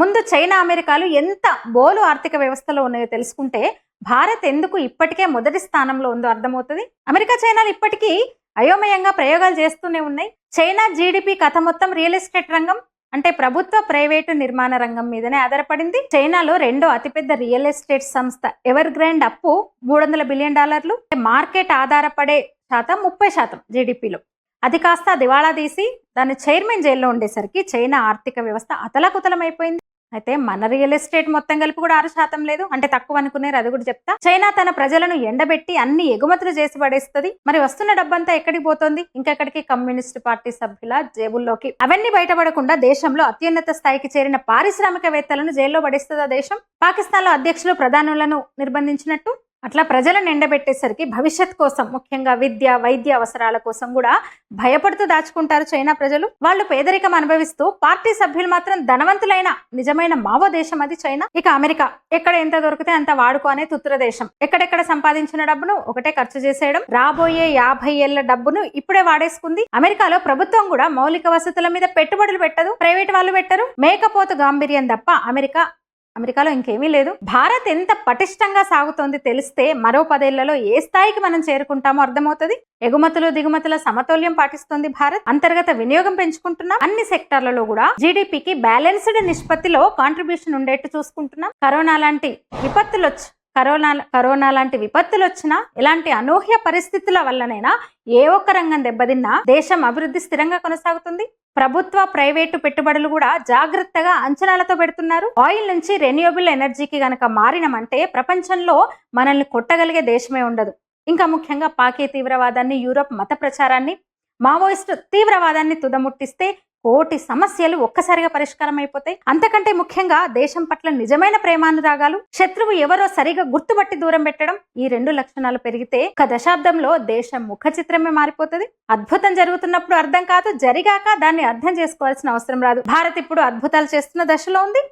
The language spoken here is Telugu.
ముందు చైనా అమెరికాలు ఎంత బోలు ఆర్థిక వ్యవస్థలో ఉన్నాయో తెలుసుకుంటే భారత్ ఎందుకు ఇప్పటికే మొదటి స్థానంలో ఉందో అర్థమవుతుంది. అమెరికా చైనాలు ఇప్పటికీ అయోమయంగా ప్రయోగాలు చేస్తూనే ఉన్నాయి. చైనా జీడిపి కథ మొత్తం రియల్ ఎస్టేట్ రంగం అంటే ప్రభుత్వ ప్రైవేటు నిర్మాణ రంగం మీదనే ఆధారపడింది. చైనాలో రెండో అతిపెద్ద రియల్ ఎస్టేట్ సంస్థ ఎవర్ గ్రాండ్ అప్పు మూడు వందల బిలియన్ డాలర్లు. మార్కెట్ ఆధారపడే శాతం ముప్పై శాతం జీడిపిలో. అది కాస్త దివాళా తీసి దాని చైర్మన్ జైల్లో ఉండేసరికి చైనా ఆర్థిక వ్యవస్థ అతలకుతలమైపోయింది. అయితే మన రియల్ ఎస్టేట్ మొత్తం కలిపి కూడా ఆరు శాతం లేదు. అంటే తక్కువ అనుకునేరు అది కూడా చెప్తా. చైనా తన ప్రజలను ఎండబెట్టి అన్ని ఎగుమతులు చేసి పడేస్తుంది. మరి వస్తున్న డబ్బంతా ఎక్కడికి పోతుంది? ఇంకెక్కడికి? కమ్యూనిస్ట్ పార్టీ సభ్యుల జేబుల్లోకి. అవన్నీ బయటపడకుండా దేశంలో అత్యున్నత స్థాయికి చేరిన పారిశ్రామికవేత్తలను జైల్లో పడేస్తుంది దేశం. పాకిస్తాన్లో అధ్యక్షులు ప్రధానులను నిర్బంధించినట్టు. అట్లా ప్రజలను ఎండబెట్టేసరికి భవిష్యత్ కోసం ముఖ్యంగా విద్య వైద్య అవసరాల కోసం కూడా భయపడుతూ దాచుకుంటారు చైనా ప్రజలు. వాళ్ళు పేదరికం అనుభవిస్తూ పార్టీ సభ్యులు మాత్రం ధనవంతులైన నిజమైన మావో దేశం అది చైనా. ఇక అమెరికా ఎక్కడ ఎంత దొరికితే అంత వాడుకో అనే తుత్ర దేశం. ఎక్కడెక్కడ సంపాదించిన డబ్బును ఒకటే ఖర్చు చేసేయడం రాబోయే యాభై ఏళ్ళ డబ్బును ఇప్పుడే వాడేసుకుంది. అమెరికాలో ప్రభుత్వం కూడా మౌలిక వసతుల మీద పెట్టుబడులు పెట్టదు ప్రైవేట్ వాళ్ళు పెట్టరు. మేకపోతు గాంభీర్యం తప్ప అమెరికా అమెరికాలో ఇంకేమీ లేదు. భారత్ ఎంత పటిష్టంగా సాగుతోంది తెలిస్తే మరో పదేళ్ళలో ఏ స్థాయికి మనం చేరుకుంటామో అర్థమవుతుంది? ఎగుమతులు దిగుమతుల సమతౌల్యం పాటిస్తుంది భారత్. అంతర్గత వినియోగం పెంచుకుంటున్నాం. అన్ని సెక్టార్లలో కూడా జీడిపికి బ్యాలెన్స్డ్ నిష్పత్తిలో కాంట్రిబ్యూషన్ ఉండేట్టు చూసుకుంటున్నాం. కరోనా లాంటి విపత్తులు వచ్చి కరోనా కరోనా లాంటి విపత్తులు వచ్చినా ఇలాంటి అనూహ్య పరిస్థితుల వల్లనైనా ఏ ఒక్క రంగం దెబ్బతిన్నా దేశం అభివృద్ధి స్థిరంగా కొనసాగుతుంది. ప్రభుత్వ ప్రైవేటు పెట్టుబడులు కూడా జాగ్రత్తగా అంచనాలతో పెడుతున్నారు. ఆయిల్ నుంచి రెన్యూబుల్ ఎనర్జీకి గనక మారినమంటే ప్రపంచంలో మనల్ని కొట్టగలిగే దేశమే ఉండదు. ఇంకా ముఖ్యంగా పాకే తీవ్రవాదాన్ని యూరోప్ మత ప్రచారాన్ని మావోయిస్టు తీవ్రవాదాన్ని తుదముట్టిస్తే కోటి సమస్యలు ఒక్కసారిగా పరిష్కారం అయిపోతాయి అంతకంటే ముఖ్యంగా దేశం పట్ల నిజమైన ప్రేమానురాగాలు శత్రువు ఎవరో సరిగా గుర్తుపట్టి దూరం పెట్టడం ఈ రెండు లక్షణాలు పెరిగితే ఒక దశాబ్దంలో దేశం ముఖ చిత్రమే మారిపోతుంది. అద్భుతం జరుగుతున్నప్పుడు అర్థం కాదు జరిగాక దాన్ని అర్థం చేసుకోవాల్సిన అవసరం రాదు. భారత్ ఇప్పుడు అద్భుతాలు చేస్తున్న దశలో ఉంది.